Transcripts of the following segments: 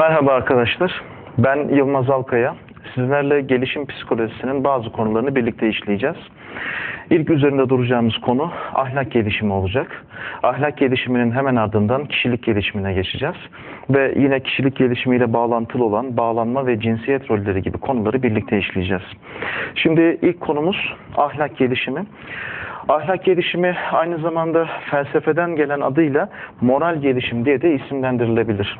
Merhaba arkadaşlar. Ben Yılmaz Alkaya. Sizlerle gelişim psikolojisinin bazı konularını birlikte işleyeceğiz. İlk üzerinde duracağımız konu ahlak gelişimi olacak. Ahlak gelişiminin hemen ardından kişilik gelişimine geçeceğiz. Ve yine kişilik gelişimiyle bağlantılı olan bağlanma ve cinsiyet rolleri gibi konuları birlikte işleyeceğiz. Şimdi ilk konumuz ahlak gelişimi. Ahlak gelişimi aynı zamanda felsefeden gelen adıyla moral gelişim diye de isimlendirilebilir.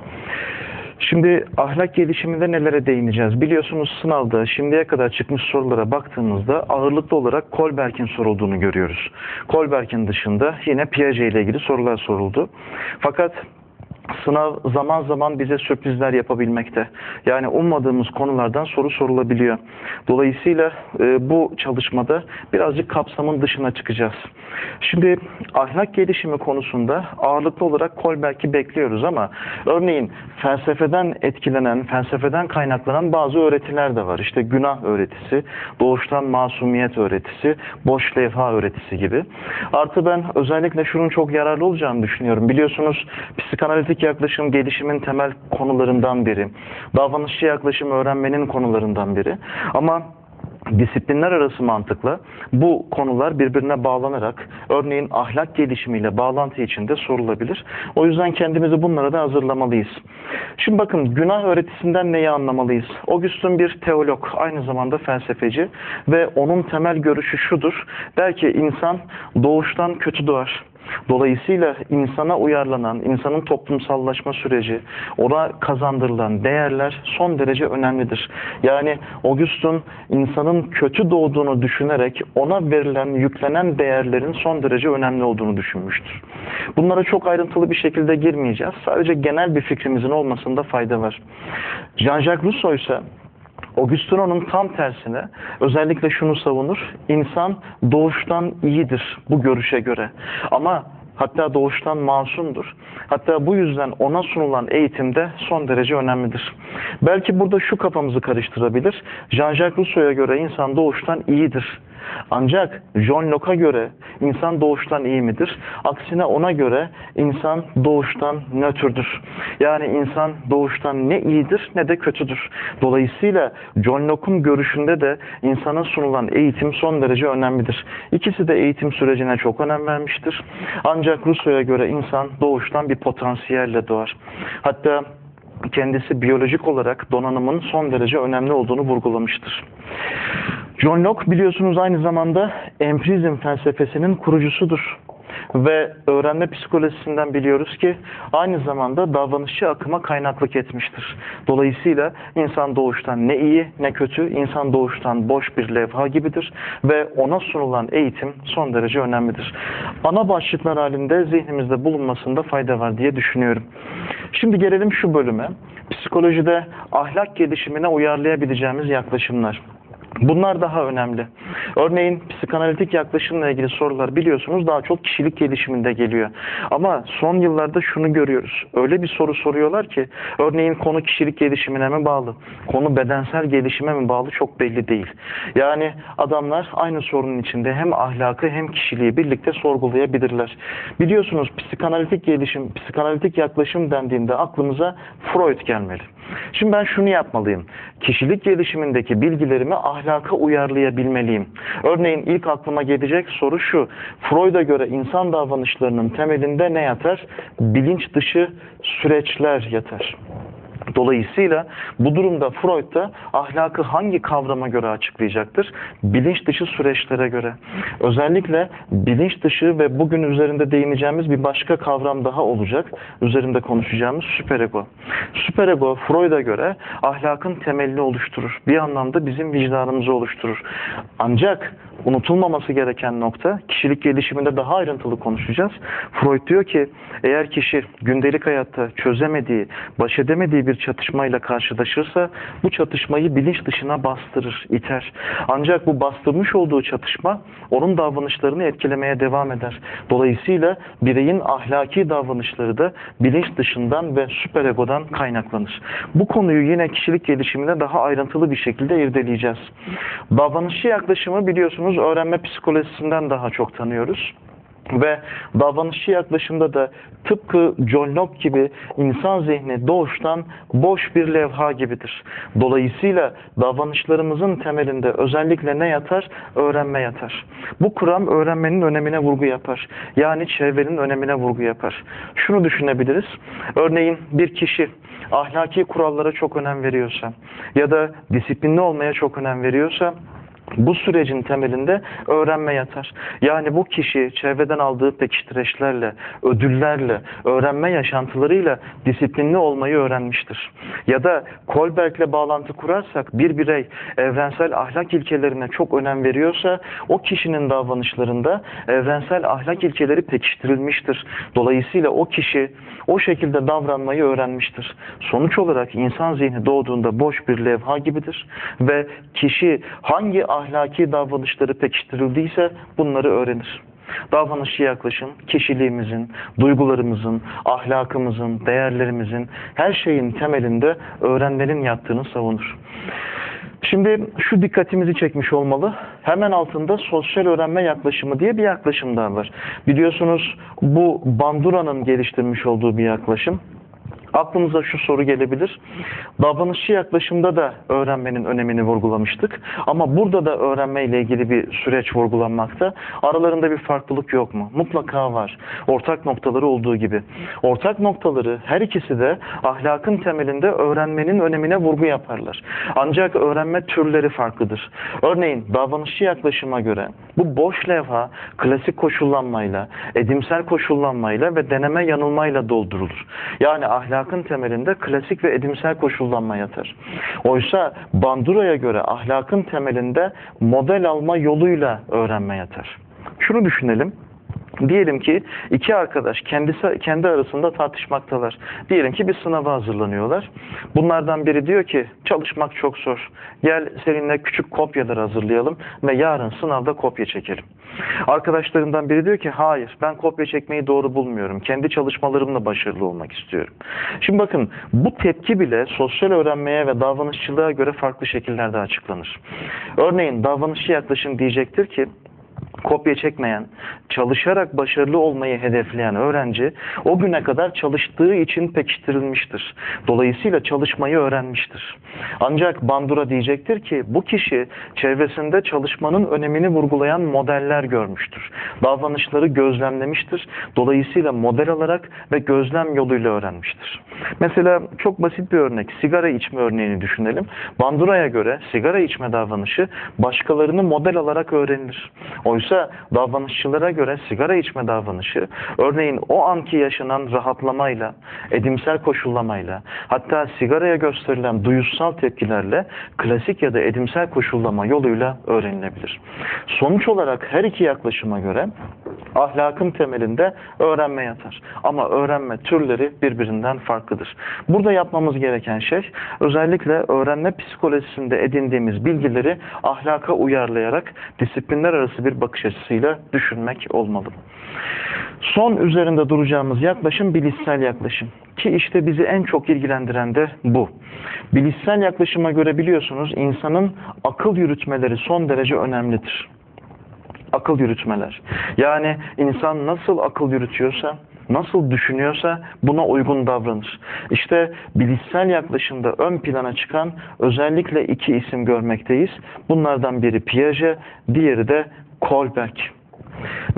Şimdi ahlak gelişiminde nelere değineceğiz? Biliyorsunuz sınavda şimdiye kadar çıkmış sorulara baktığımızda ağırlıklı olarak Kolberg'in sorulduğunu görüyoruz. Kolberg'in dışında yine Piaget ile ilgili sorular soruldu. Fakat sınav zaman zaman bize sürprizler yapabilmekte. Yani ummadığımız konulardan soru sorulabiliyor. Dolayısıyla e, bu çalışmada birazcık kapsamın dışına çıkacağız. Şimdi ahlak gelişimi konusunda ağırlıklı olarak Kolberg'i bekliyoruz ama örneğin felsefeden etkilenen, felsefeden kaynaklanan bazı öğretiler de var. İşte günah öğretisi, doğuştan masumiyet öğretisi, boş levha öğretisi gibi. Artı ben özellikle şunun çok yararlı olacağını düşünüyorum. Biliyorsunuz psikanalitik yaklaşım gelişimin temel konularından biri. Davranışçı yaklaşım öğrenmenin konularından biri. Ama disiplinler arası mantıkla bu konular birbirine bağlanarak örneğin ahlak gelişimiyle bağlantı içinde sorulabilir. O yüzden kendimizi bunlara da hazırlamalıyız. Şimdi bakın günah öğretisinden neyi anlamalıyız? Augustin bir teolog, aynı zamanda felsefeci ve onun temel görüşü şudur. Der ki insan doğuştan kötü doğar. Dolayısıyla insana uyarlanan, insanın toplumsallaşma süreci, ona kazandırılan değerler son derece önemlidir. Yani Augustin insanın kötü doğduğunu düşünerek ona verilen, yüklenen değerlerin son derece önemli olduğunu düşünmüştür. Bunlara çok ayrıntılı bir şekilde girmeyeceğiz. Sadece genel bir fikrimizin olmasında fayda var. Jean-Jacques Rousseau ise Augustino'nun tam tersine özellikle şunu savunur. İnsan doğuştan iyidir bu görüşe göre. Ama hatta doğuştan masumdur. Hatta bu yüzden ona sunulan eğitimde son derece önemlidir. Belki burada şu kafamızı karıştırabilir. Jean-Jacques Rousseau'ya göre insan doğuştan iyidir. Ancak John Locke'a göre insan doğuştan iyi midir? Aksine ona göre insan doğuştan nötrdür. Yani insan doğuştan ne iyidir ne de kötüdür. Dolayısıyla John Locke'un görüşünde de insana sunulan eğitim son derece önemlidir. İkisi de eğitim sürecine çok önem vermiştir. Ancak Rousseau'ya göre insan doğuştan bir potansiyelle doğar. Hatta kendisi biyolojik olarak donanımın son derece önemli olduğunu vurgulamıştır. John Locke biliyorsunuz aynı zamanda empirizm felsefesinin kurucusudur. Ve öğrenme psikolojisinden biliyoruz ki aynı zamanda davranışçı akıma kaynaklık etmiştir. Dolayısıyla insan doğuştan ne iyi ne kötü, insan doğuştan boş bir levha gibidir ve ona sunulan eğitim son derece önemlidir. Ana başlıklar halinde zihnimizde bulunmasında fayda var diye düşünüyorum. Şimdi gelelim şu bölüme. Psikolojide ahlak gelişimine uyarlayabileceğimiz yaklaşımlar. Bunlar daha önemli. Örneğin psikanalitik yaklaşımla ilgili sorular biliyorsunuz daha çok kişilik gelişiminde geliyor. Ama son yıllarda şunu görüyoruz. Öyle bir soru soruyorlar ki örneğin konu kişilik gelişimine mi bağlı? Konu bedensel gelişime mi bağlı? Çok belli değil. Yani adamlar aynı sorunun içinde hem ahlakı hem kişiliği birlikte sorgulayabilirler. Biliyorsunuz psikanalitik gelişim, psikanalitik yaklaşım dendiğinde aklımıza Freud gelmeli. Şimdi ben şunu yapmalıyım. Kişilik gelişimindeki bilgilerimi ahlaka uyarlayabilmeliyim. Örneğin ilk aklıma gelecek soru şu. Freud'a göre insan davranışlarının temelinde ne yatar? Bilinç dışı süreçler yatar. Dolayısıyla bu durumda Freud da ahlakı hangi kavrama göre açıklayacaktır? Bilinç dışı süreçlere göre. Özellikle bilinç dışı ve bugün üzerinde değineceğimiz bir başka kavram daha olacak. Üzerinde konuşacağımız süperego. Süperego Freud'a göre ahlakın temelini oluşturur. Bir anlamda bizim vicdanımızı oluşturur. Ancak unutulmaması gereken nokta kişilik gelişiminde daha ayrıntılı konuşacağız. Freud diyor ki eğer kişi gündelik hayatta çözemediği, baş edemediği bir çatışmayla karşılaşırsa bu çatışmayı bilinç dışına bastırır, iter. Ancak bu bastırmış olduğu çatışma onun davranışlarını etkilemeye devam eder. Dolayısıyla bireyin ahlaki davranışları da bilinç dışından ve süperegodan kaynaklanır. Bu konuyu yine kişilik gelişiminde daha ayrıntılı bir şekilde irdeleyeceğiz. Davranışçı yaklaşımı biliyorsunuz öğrenme psikolojisinden daha çok tanıyoruz. Ve davranışçı yaklaşımda da tıpkı John Locke gibi insan zihni doğuştan boş bir levha gibidir. Dolayısıyla davranışlarımızın temelinde özellikle ne yatar? Öğrenme yatar. Bu kuram öğrenmenin önemine vurgu yapar. Yani çevrenin önemine vurgu yapar. Şunu düşünebiliriz. Örneğin bir kişi ahlaki kurallara çok önem veriyorsa ya da disiplinli olmaya çok önem veriyorsa bu sürecin temelinde öğrenme yatar. Yani bu kişi çevreden aldığı pekiştireçlerle, ödüllerle, öğrenme yaşantılarıyla disiplinli olmayı öğrenmiştir. Ya da Kolberg'le bağlantı kurarsak bir birey evrensel ahlak ilkelerine çok önem veriyorsa o kişinin davranışlarında evrensel ahlak ilkeleri pekiştirilmiştir. Dolayısıyla o kişi o şekilde davranmayı öğrenmiştir. Sonuç olarak insan zihni doğduğunda boş bir levha gibidir ve kişi hangi ahlaki davranışları pekiştirildiyse bunları öğrenir. Davranışçı yaklaşım kişiliğimizin, duygularımızın, ahlakımızın, değerlerimizin her şeyin temelinde öğrenmenin yattığını savunur. Şimdi şu dikkatimizi çekmiş olmalı. Hemen altında sosyal öğrenme yaklaşımı diye bir yaklaşım daha var. Biliyorsunuz bu Bandura'nın geliştirmiş olduğu bir yaklaşım. Aklımıza şu soru gelebilir. Davranışçı yaklaşımda da öğrenmenin önemini vurgulamıştık. Ama burada da öğrenme ile ilgili bir süreç vurgulanmakta. Aralarında bir farklılık yok mu? Mutlaka var. Ortak noktaları olduğu gibi. Ortak noktaları her ikisi de ahlakın temelinde öğrenmenin önemine vurgu yaparlar. Ancak öğrenme türleri farklıdır. Örneğin davranışçı yaklaşıma göre bu boş levha klasik koşullanmayla, edimsel koşullanmayla ve deneme yanılmayla doldurulur. Yani ahlak ahlakın temelinde klasik ve edimsel koşullanma yatar. Oysa Bandura'ya göre ahlakın temelinde model alma yoluyla öğrenme yatar. Şunu düşünelim. Diyelim ki iki arkadaş kendisi kendi arasında tartışmaktalar. Diyelim ki bir sınava hazırlanıyorlar. Bunlardan biri diyor ki çalışmak çok zor. Gel seninle küçük kopyalar hazırlayalım ve yarın sınavda kopya çekelim. Arkadaşlarından biri diyor ki hayır ben kopya çekmeyi doğru bulmuyorum. Kendi çalışmalarımla başarılı olmak istiyorum. Şimdi bakın bu tepki bile sosyal öğrenmeye ve davranışçılığa göre farklı şekillerde açıklanır. Örneğin davranışçı yaklaşım diyecektir ki kopya çekmeyen, çalışarak başarılı olmayı hedefleyen öğrenci o güne kadar çalıştığı için pekiştirilmiştir. Dolayısıyla çalışmayı öğrenmiştir. Ancak Bandura diyecektir ki bu kişi çevresinde çalışmanın önemini vurgulayan modeller görmüştür. Davranışları gözlemlemiştir. Dolayısıyla model alarak ve gözlem yoluyla öğrenmiştir. Mesela çok basit bir örnek, sigara içme örneğini düşünelim. Bandura'ya göre sigara içme davranışı başkalarını model alarak öğrenilir. Oysa davranışçılara göre sigara içme davranışı örneğin o anki yaşanan rahatlamayla, edimsel koşullamayla hatta sigaraya gösterilen duyusal tepkilerle klasik ya da edimsel koşullama yoluyla öğrenilebilir. Sonuç olarak her iki yaklaşıma göre ahlakın temelinde öğrenme yatar. Ama öğrenme türleri birbirinden farklıdır. Burada yapmamız gereken şey özellikle öğrenme psikolojisinde edindiğimiz bilgileri ahlaka uyarlayarak disiplinler arası bir bakış açısıyla düşünmek olmalı. Son üzerinde duracağımız yaklaşım bilişsel yaklaşım. Ki işte bizi en çok ilgilendiren de bu. Bilişsel yaklaşıma göre biliyorsunuz insanın akıl yürütmeleri son derece önemlidir akıl yürütmeler. Yani insan nasıl akıl yürütüyorsa, nasıl düşünüyorsa buna uygun davranır. İşte bilişsel yaklaşımda ön plana çıkan özellikle iki isim görmekteyiz. Bunlardan biri Piaget, diğeri de Kohlberg.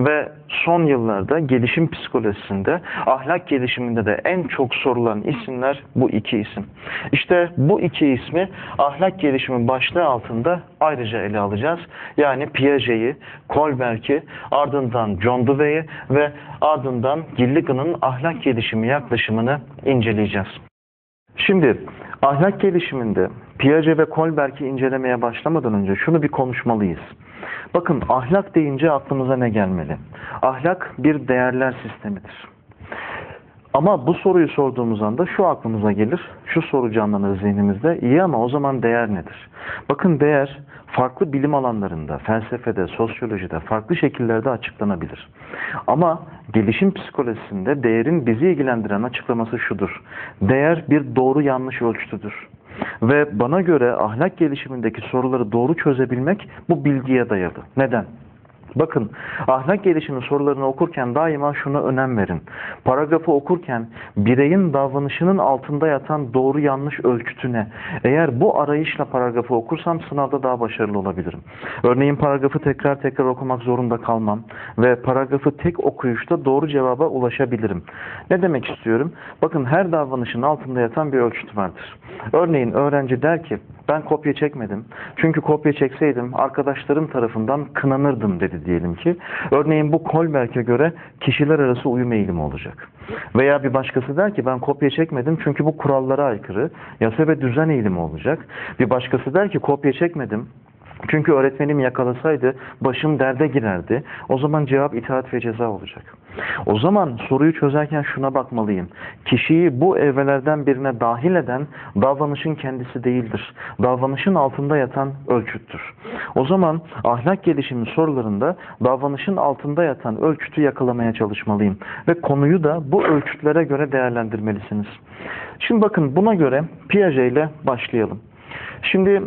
Ve son yıllarda gelişim psikolojisinde, ahlak gelişiminde de en çok sorulan isimler bu iki isim. İşte bu iki ismi ahlak gelişimi başlığı altında ayrıca ele alacağız. Yani Piaget'i, Kohlberg'i, ardından John Dewey'i ve ardından Gilligan'ın ahlak gelişimi yaklaşımını inceleyeceğiz. Şimdi ahlak gelişiminde Piaget ve Kohlberg'i incelemeye başlamadan önce şunu bir konuşmalıyız. Bakın ahlak deyince aklımıza ne gelmeli? Ahlak bir değerler sistemidir. Ama bu soruyu sorduğumuz anda şu aklımıza gelir, şu soru canlanır zihnimizde. İyi ama o zaman değer nedir? Bakın değer farklı bilim alanlarında, felsefede, sosyolojide farklı şekillerde açıklanabilir. Ama gelişim psikolojisinde değerin bizi ilgilendiren açıklaması şudur. Değer bir doğru yanlış ölçütüdür. Ve bana göre ahlak gelişimindeki soruları doğru çözebilmek bu bilgiye dayalı. Neden? Bakın ahlak gelişimi sorularını okurken daima şuna önem verin. Paragrafı okurken bireyin davranışının altında yatan doğru yanlış ölçütüne eğer bu arayışla paragrafı okursam sınavda daha başarılı olabilirim. Örneğin paragrafı tekrar tekrar okumak zorunda kalmam ve paragrafı tek okuyuşta doğru cevaba ulaşabilirim. Ne demek istiyorum? Bakın her davranışın altında yatan bir ölçüt vardır. Örneğin öğrenci der ki ben kopya çekmedim. Çünkü kopya çekseydim arkadaşlarım tarafından kınanırdım dedi diyelim ki. Örneğin bu Kolberg'e göre kişiler arası uyum eğilimi olacak. Veya bir başkası der ki ben kopya çekmedim çünkü bu kurallara aykırı. Yasa ve düzen eğilimi olacak. Bir başkası der ki kopya çekmedim çünkü öğretmenim yakalasaydı başım derde girerdi. O zaman cevap itaat ve ceza olacak. O zaman soruyu çözerken şuna bakmalıyım. Kişiyi bu evrelerden birine dahil eden davranışın kendisi değildir. Davranışın altında yatan ölçüttür. O zaman ahlak gelişimi sorularında davranışın altında yatan ölçütü yakalamaya çalışmalıyım. Ve konuyu da bu ölçütlere göre değerlendirmelisiniz. Şimdi bakın buna göre Piaget ile başlayalım. Şimdi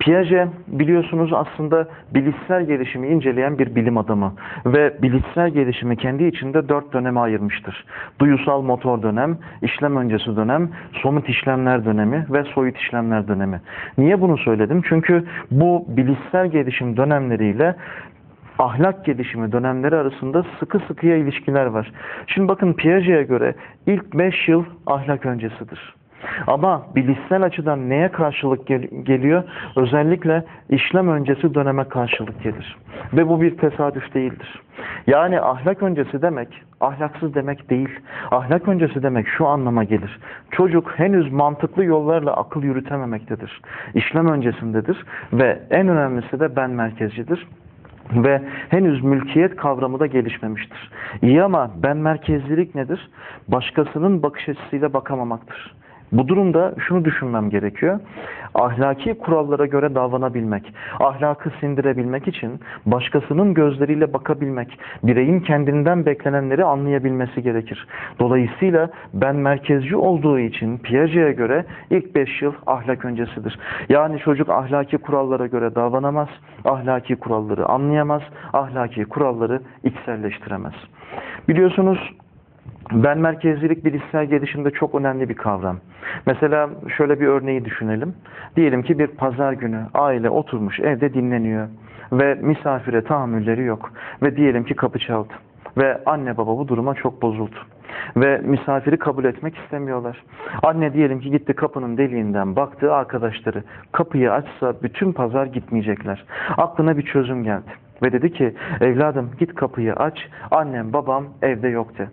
Piaget biliyorsunuz aslında bilişsel gelişimi inceleyen bir bilim adamı ve bilişsel gelişimi kendi içinde dört döneme ayırmıştır. Duyusal motor dönem, işlem öncesi dönem, somut işlemler dönemi ve soyut işlemler dönemi. Niye bunu söyledim? Çünkü bu bilişsel gelişim dönemleriyle ahlak gelişimi dönemleri arasında sıkı sıkıya ilişkiler var. Şimdi bakın Piaget'e göre ilk 5 yıl ahlak öncesidir. Ama bilişsel açıdan neye karşılık gel geliyor? Özellikle işlem öncesi döneme karşılık gelir. Ve bu bir tesadüf değildir. Yani ahlak öncesi demek ahlaksız demek değil. Ahlak öncesi demek şu anlama gelir. Çocuk henüz mantıklı yollarla akıl yürütememektedir. İşlem öncesindedir ve en önemlisi de ben merkezcidir ve henüz mülkiyet kavramı da gelişmemiştir. İyi ama ben merkezlilik nedir? Başkasının bakış açısıyla bakamamaktır. Bu durumda şunu düşünmem gerekiyor. Ahlaki kurallara göre davranabilmek, ahlakı sindirebilmek için başkasının gözleriyle bakabilmek, bireyin kendinden beklenenleri anlayabilmesi gerekir. Dolayısıyla ben merkezci olduğu için Piaget'e göre ilk beş yıl ahlak öncesidir. Yani çocuk ahlaki kurallara göre davranamaz, ahlaki kuralları anlayamaz, ahlaki kuralları içselleştiremez. Biliyorsunuz ben merkezcilik bilişsel gelişimde çok önemli bir kavram. Mesela şöyle bir örneği düşünelim. Diyelim ki bir pazar günü aile oturmuş evde dinleniyor ve misafire tahammülleri yok. Ve diyelim ki kapı çaldı. Ve anne baba bu duruma çok bozuldu. Ve misafiri kabul etmek istemiyorlar. Anne diyelim ki gitti kapının deliğinden baktı arkadaşları. Kapıyı açsa bütün pazar gitmeyecekler. Aklına bir çözüm geldi. Ve dedi ki evladım git kapıyı aç annem babam evde yoktu.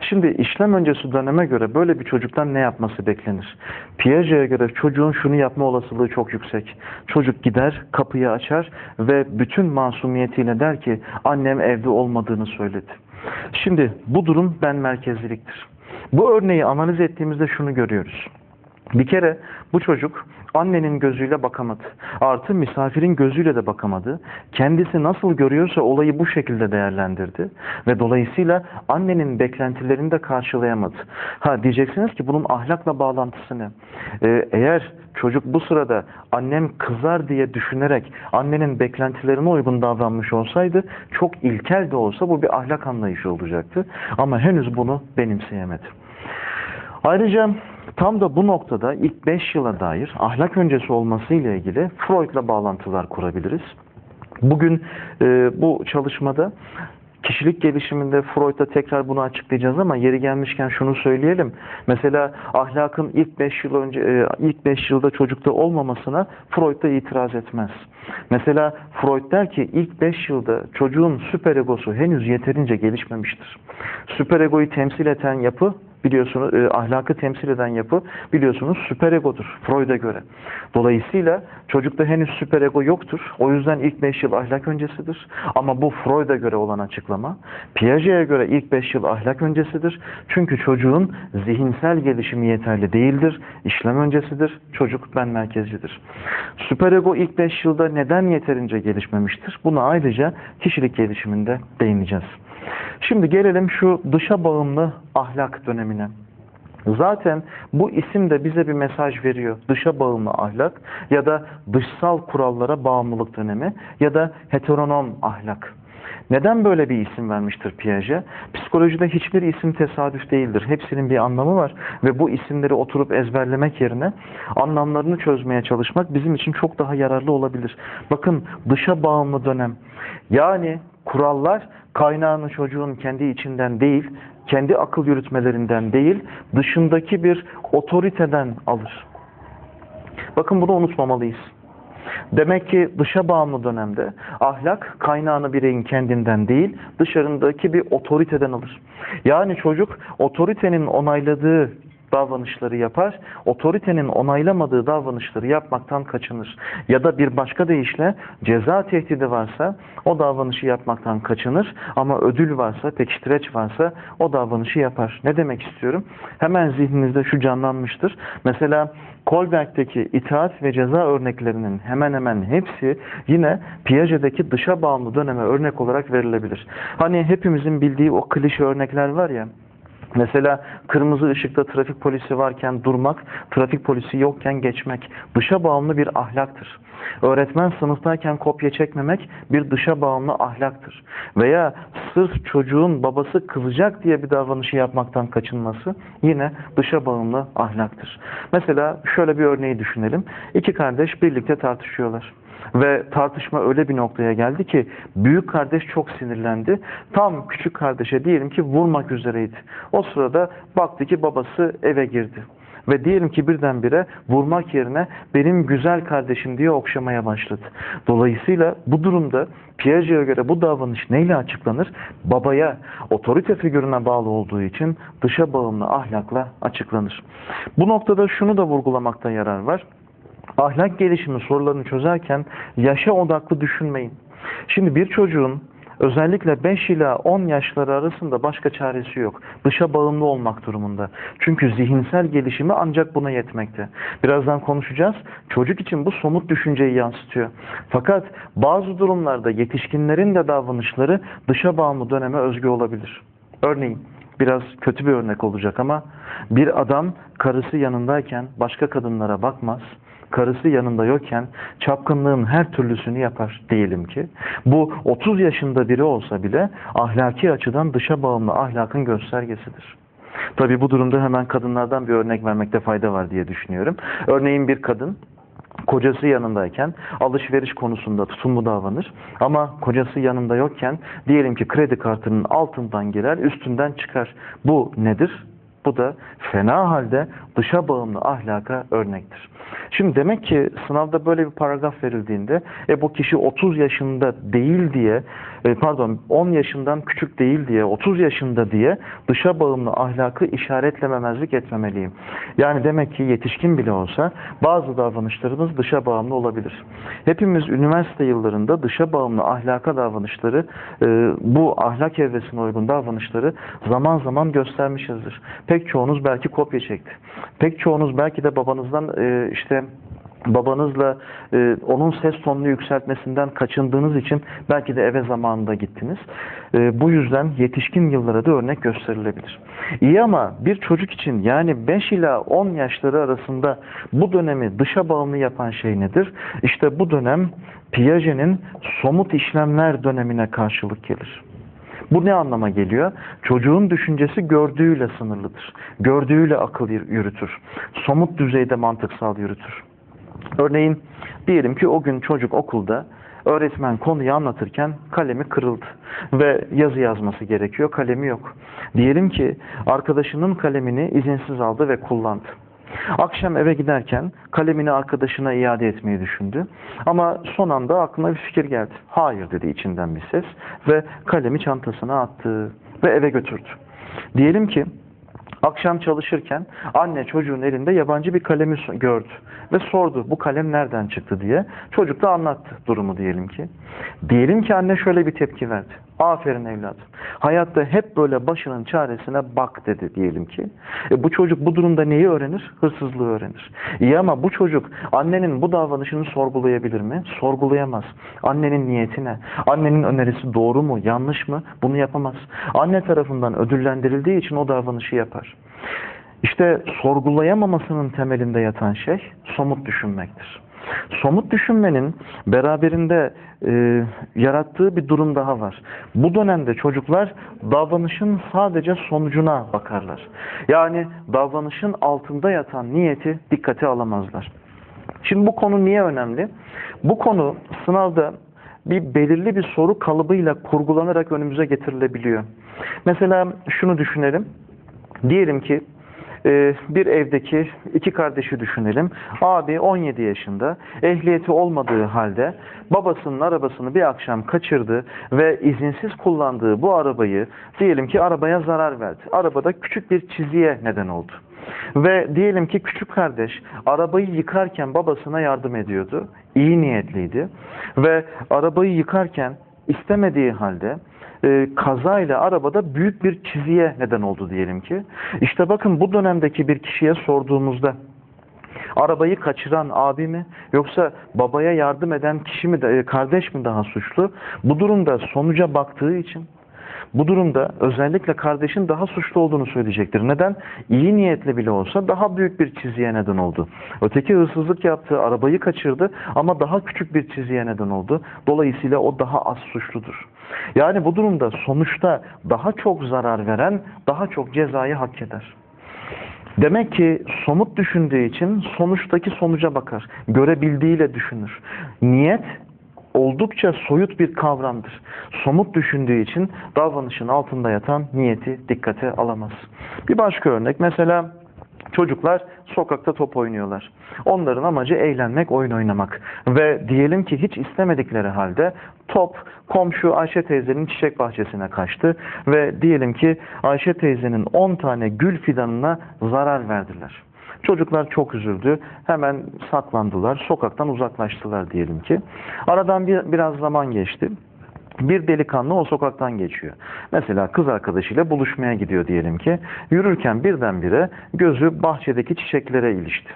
Şimdi işlem öncesi döneme göre böyle bir çocuktan ne yapması beklenir? Piaget'e göre çocuğun şunu yapma olasılığı çok yüksek. Çocuk gider, kapıyı açar ve bütün masumiyetiyle der ki annem evde olmadığını söyledi. Şimdi bu durum ben merkezliliktir. Bu örneği analiz ettiğimizde şunu görüyoruz. Bir kere bu çocuk annenin gözüyle bakamadı. Artı misafirin gözüyle de bakamadı. Kendisi nasıl görüyorsa olayı bu şekilde değerlendirdi. Ve dolayısıyla annenin beklentilerini de karşılayamadı. Ha diyeceksiniz ki bunun ahlakla bağlantısı ne? Ee, eğer çocuk bu sırada annem kızar diye düşünerek annenin beklentilerine uygun davranmış olsaydı çok ilkel de olsa bu bir ahlak anlayışı olacaktı. Ama henüz bunu benimseyemedi. Ayrıca tam da bu noktada ilk 5 yıla dair ahlak öncesi olması ile ilgili Freud'la bağlantılar kurabiliriz. Bugün e, bu çalışmada kişilik gelişiminde Freud'da tekrar bunu açıklayacağız ama yeri gelmişken şunu söyleyelim. Mesela ahlakın ilk 5 yıl önce e, ilk 5 yılda çocukta olmamasına Freud da itiraz etmez. Mesela Freud der ki ilk 5 yılda çocuğun süperegosu henüz yeterince gelişmemiştir. Süperegoyu temsil eden yapı biliyorsunuz e, ahlakı temsil eden yapı biliyorsunuz süperegodur Freud'a göre. Dolayısıyla çocukta henüz süperego yoktur. O yüzden ilk 5 yıl ahlak öncesidir. Ama bu Freud'a göre olan açıklama. Piaget'e göre ilk 5 yıl ahlak öncesidir. Çünkü çocuğun zihinsel gelişimi yeterli değildir. İşlem öncesidir. Çocuk ben merkezcidir. Süperego ilk 5 yılda neden yeterince gelişmemiştir? Buna ayrıca kişilik gelişiminde değineceğiz. Şimdi gelelim şu dışa bağımlı ahlak dönemine. Zaten bu isim de bize bir mesaj veriyor. Dışa bağımlı ahlak ya da dışsal kurallara bağımlılık dönemi ya da heteronom ahlak. Neden böyle bir isim vermiştir Piaget? Psikolojide hiçbir isim tesadüf değildir. Hepsinin bir anlamı var ve bu isimleri oturup ezberlemek yerine anlamlarını çözmeye çalışmak bizim için çok daha yararlı olabilir. Bakın dışa bağımlı dönem. Yani kurallar kaynağını çocuğun kendi içinden değil, kendi akıl yürütmelerinden değil, dışındaki bir otoriteden alır. Bakın bunu unutmamalıyız. Demek ki dışa bağımlı dönemde ahlak kaynağını bireyin kendinden değil dışarındaki bir otoriteden alır. Yani çocuk otoritenin onayladığı davranışları yapar, otoritenin onaylamadığı davranışları yapmaktan kaçınır. Ya da bir başka deyişle ceza tehdidi varsa o davranışı yapmaktan kaçınır ama ödül varsa, pekiştireç varsa o davranışı yapar. Ne demek istiyorum? Hemen zihninizde şu canlanmıştır. Mesela Kohlberg'deki itaat ve ceza örneklerinin hemen hemen hepsi yine Piaget'deki dışa bağımlı döneme örnek olarak verilebilir. Hani hepimizin bildiği o klişe örnekler var ya, Mesela kırmızı ışıkta trafik polisi varken durmak, trafik polisi yokken geçmek dışa bağımlı bir ahlaktır. Öğretmen sınıftayken kopya çekmemek bir dışa bağımlı ahlaktır. Veya sırf çocuğun babası kızacak diye bir davranışı yapmaktan kaçınması yine dışa bağımlı ahlaktır. Mesela şöyle bir örneği düşünelim. İki kardeş birlikte tartışıyorlar. Ve tartışma öyle bir noktaya geldi ki büyük kardeş çok sinirlendi. Tam küçük kardeşe diyelim ki vurmak üzereydi. O sırada baktı ki babası eve girdi. Ve diyelim ki birdenbire vurmak yerine benim güzel kardeşim diye okşamaya başladı. Dolayısıyla bu durumda Piaget'e göre bu davranış neyle açıklanır? Babaya, otorite figürüne bağlı olduğu için dışa bağımlı ahlakla açıklanır. Bu noktada şunu da vurgulamakta yarar var ahlak gelişimi sorularını çözerken yaşa odaklı düşünmeyin. Şimdi bir çocuğun özellikle 5 ila 10 yaşları arasında başka çaresi yok. Dışa bağımlı olmak durumunda. Çünkü zihinsel gelişimi ancak buna yetmekte. Birazdan konuşacağız. Çocuk için bu somut düşünceyi yansıtıyor. Fakat bazı durumlarda yetişkinlerin de davranışları dışa bağımlı döneme özgü olabilir. Örneğin biraz kötü bir örnek olacak ama bir adam karısı yanındayken başka kadınlara bakmaz karısı yanında yokken çapkınlığın her türlüsünü yapar diyelim ki. Bu 30 yaşında biri olsa bile ahlaki açıdan dışa bağımlı ahlakın göstergesidir. Tabi bu durumda hemen kadınlardan bir örnek vermekte fayda var diye düşünüyorum. Örneğin bir kadın kocası yanındayken alışveriş konusunda tutumlu davranır. Ama kocası yanında yokken diyelim ki kredi kartının altından girer, üstünden çıkar. Bu nedir? Bu da fena halde dışa bağımlı ahlaka örnektir. Şimdi demek ki sınavda böyle bir paragraf verildiğinde e bu kişi 30 yaşında değil diye e, pardon 10 yaşından küçük değil diye 30 yaşında diye dışa bağımlı ahlakı işaretlememezlik etmemeliyim. Yani demek ki yetişkin bile olsa bazı davranışlarımız dışa bağımlı olabilir. Hepimiz üniversite yıllarında dışa bağımlı ahlaka davranışları e, bu ahlak evresine uygun davranışları zaman zaman göstermişizdir. Pek çoğunuz belki kopya çekti. Pek çoğunuz belki de babanızdan e, işte babanızla e, onun ses tonunu yükseltmesinden kaçındığınız için belki de eve zamanında gittiniz. E, bu yüzden yetişkin yıllara da örnek gösterilebilir. İyi ama bir çocuk için yani 5 ila 10 yaşları arasında bu dönemi dışa bağımlı yapan şey nedir? İşte bu dönem Piaget'in somut işlemler dönemine karşılık gelir. Bu ne anlama geliyor? Çocuğun düşüncesi gördüğüyle sınırlıdır. Gördüğüyle akıl yürütür. Somut düzeyde mantıksal yürütür. Örneğin diyelim ki o gün çocuk okulda öğretmen konuyu anlatırken kalemi kırıldı ve yazı yazması gerekiyor, kalemi yok. Diyelim ki arkadaşının kalemini izinsiz aldı ve kullandı. Akşam eve giderken kalemini arkadaşına iade etmeyi düşündü. Ama son anda aklına bir fikir geldi. Hayır dedi içinden bir ses ve kalemi çantasına attı ve eve götürdü. Diyelim ki Akşam çalışırken anne çocuğun elinde yabancı bir kalemi gördü ve sordu bu kalem nereden çıktı diye. Çocuk da anlattı durumu diyelim ki. Diyelim ki anne şöyle bir tepki verdi. Aferin evladım. Hayatta hep böyle başının çaresine bak dedi diyelim ki. E bu çocuk bu durumda neyi öğrenir? Hırsızlığı öğrenir. İyi ama bu çocuk annenin bu davranışını sorgulayabilir mi? Sorgulayamaz. Annenin niyeti ne? Annenin önerisi doğru mu? Yanlış mı? Bunu yapamaz. Anne tarafından ödüllendirildiği için o davranışı yapar. İşte sorgulayamamasının temelinde yatan şey somut düşünmektir. Somut düşünmenin beraberinde e, yarattığı bir durum daha var. Bu dönemde çocuklar davranışın sadece sonucuna bakarlar. Yani davranışın altında yatan niyeti dikkate alamazlar. Şimdi bu konu niye önemli? Bu konu sınavda bir belirli bir soru kalıbıyla kurgulanarak önümüze getirilebiliyor. Mesela şunu düşünelim. Diyelim ki bir evdeki iki kardeşi düşünelim. Abi 17 yaşında, ehliyeti olmadığı halde babasının arabasını bir akşam kaçırdı ve izinsiz kullandığı bu arabayı diyelim ki arabaya zarar verdi. Arabada küçük bir çiziye neden oldu. Ve diyelim ki küçük kardeş arabayı yıkarken babasına yardım ediyordu. İyi niyetliydi. Ve arabayı yıkarken istemediği halde e, kazayla arabada büyük bir çiziye neden oldu diyelim ki. İşte bakın bu dönemdeki bir kişiye sorduğumuzda arabayı kaçıran abi mi yoksa babaya yardım eden kişi mi e, kardeş mi daha suçlu? Bu durumda sonuca baktığı için bu durumda özellikle kardeşin daha suçlu olduğunu söyleyecektir. Neden? İyi niyetli bile olsa daha büyük bir çiziye neden oldu. Öteki hırsızlık yaptı, arabayı kaçırdı ama daha küçük bir çiziye neden oldu. Dolayısıyla o daha az suçludur. Yani bu durumda sonuçta daha çok zarar veren daha çok cezayı hak eder. Demek ki somut düşündüğü için sonuçtaki sonuca bakar. Görebildiğiyle düşünür. Niyet oldukça soyut bir kavramdır. Somut düşündüğü için davranışın altında yatan niyeti dikkate alamaz. Bir başka örnek mesela Çocuklar sokakta top oynuyorlar. Onların amacı eğlenmek, oyun oynamak. Ve diyelim ki hiç istemedikleri halde top komşu Ayşe teyzenin çiçek bahçesine kaçtı. Ve diyelim ki Ayşe teyzenin 10 tane gül fidanına zarar verdiler. Çocuklar çok üzüldü. Hemen saklandılar. Sokaktan uzaklaştılar diyelim ki. Aradan bir, biraz zaman geçti. Bir delikanlı o sokaktan geçiyor. Mesela kız arkadaşıyla buluşmaya gidiyor diyelim ki. Yürürken birdenbire gözü bahçedeki çiçeklere ilişti.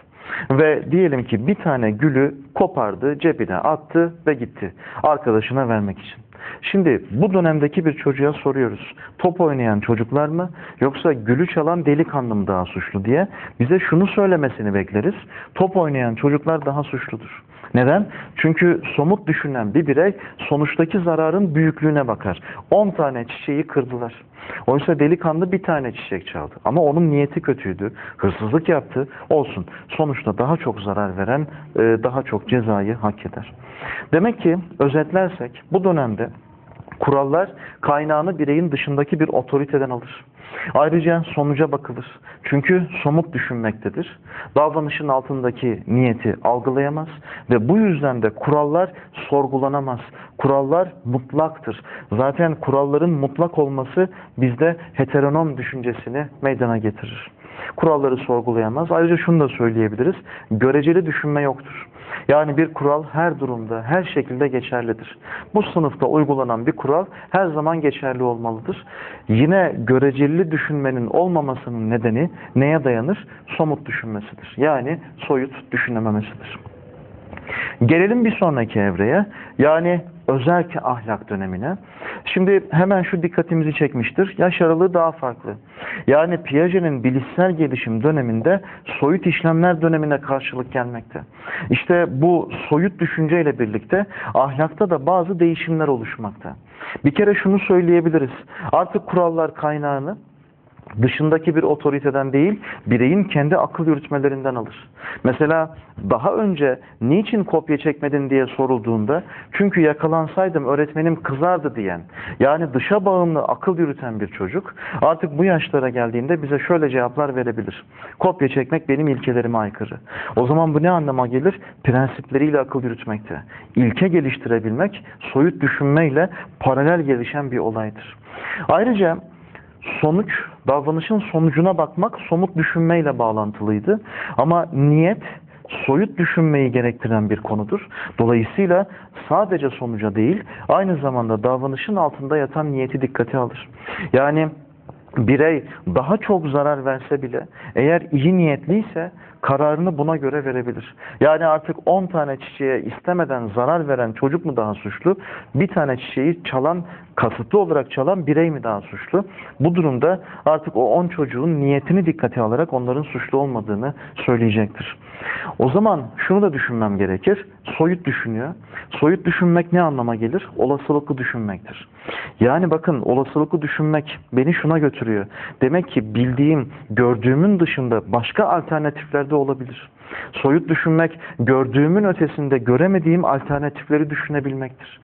Ve diyelim ki bir tane gülü kopardı, cebine attı ve gitti. Arkadaşına vermek için. Şimdi bu dönemdeki bir çocuğa soruyoruz. Top oynayan çocuklar mı yoksa gülü çalan delikanlı mı daha suçlu diye bize şunu söylemesini bekleriz. Top oynayan çocuklar daha suçludur. Neden? Çünkü somut düşünen bir birey sonuçtaki zararın büyüklüğüne bakar. 10 tane çiçeği kırdılar. Oysa delikanlı bir tane çiçek çaldı. Ama onun niyeti kötüydü. Hırsızlık yaptı. Olsun. Sonuçta daha çok zarar veren e, daha çok cezayı hak eder. Demek ki özetlersek bu dönemde kurallar kaynağını bireyin dışındaki bir otoriteden alır. Ayrıca sonuca bakılır. Çünkü somut düşünmektedir. Davranışın altındaki niyeti algılayamaz ve bu yüzden de kurallar sorgulanamaz. Kurallar mutlaktır. Zaten kuralların mutlak olması bizde heteronom düşüncesini meydana getirir. Kuralları sorgulayamaz. Ayrıca şunu da söyleyebiliriz. Göreceli düşünme yoktur. Yani bir kural her durumda, her şekilde geçerlidir. Bu sınıfta uygulanan bir kural her zaman geçerli olmalıdır. Yine göreceli düşünmenin olmamasının nedeni neye dayanır? Somut düşünmesidir. Yani soyut düşünememesidir. Gelelim bir sonraki evreye. Yani özellikle ahlak dönemine. Şimdi hemen şu dikkatimizi çekmiştir. Yaş aralığı daha farklı. Yani Piaget'in bilişsel gelişim döneminde soyut işlemler dönemine karşılık gelmekte. İşte bu soyut düşünceyle birlikte ahlakta da bazı değişimler oluşmakta. Bir kere şunu söyleyebiliriz. Artık kurallar kaynağını dışındaki bir otoriteden değil, bireyin kendi akıl yürütmelerinden alır. Mesela daha önce niçin kopya çekmedin diye sorulduğunda, çünkü yakalansaydım öğretmenim kızardı diyen, yani dışa bağımlı akıl yürüten bir çocuk, artık bu yaşlara geldiğinde bize şöyle cevaplar verebilir. Kopya çekmek benim ilkelerime aykırı. O zaman bu ne anlama gelir? Prensipleriyle akıl yürütmekte. İlke geliştirebilmek, soyut düşünmeyle paralel gelişen bir olaydır. Ayrıca sonuç, davranışın sonucuna bakmak somut düşünmeyle bağlantılıydı. Ama niyet soyut düşünmeyi gerektiren bir konudur. Dolayısıyla sadece sonuca değil, aynı zamanda davranışın altında yatan niyeti dikkate alır. Yani birey daha çok zarar verse bile eğer iyi niyetliyse kararını buna göre verebilir. Yani artık 10 tane çiçeğe istemeden zarar veren çocuk mu daha suçlu? Bir tane çiçeği çalan, kasıtlı olarak çalan birey mi daha suçlu? Bu durumda artık o 10 çocuğun niyetini dikkate alarak onların suçlu olmadığını söyleyecektir. O zaman şunu da düşünmem gerekir. Soyut düşünüyor. Soyut düşünmek ne anlama gelir? Olasılıklı düşünmektir. Yani bakın olasılıklı düşünmek beni şuna götürüyor. Demek ki bildiğim, gördüğümün dışında başka alternatifler de olabilir. Soyut düşünmek gördüğümün ötesinde göremediğim alternatifleri düşünebilmektir.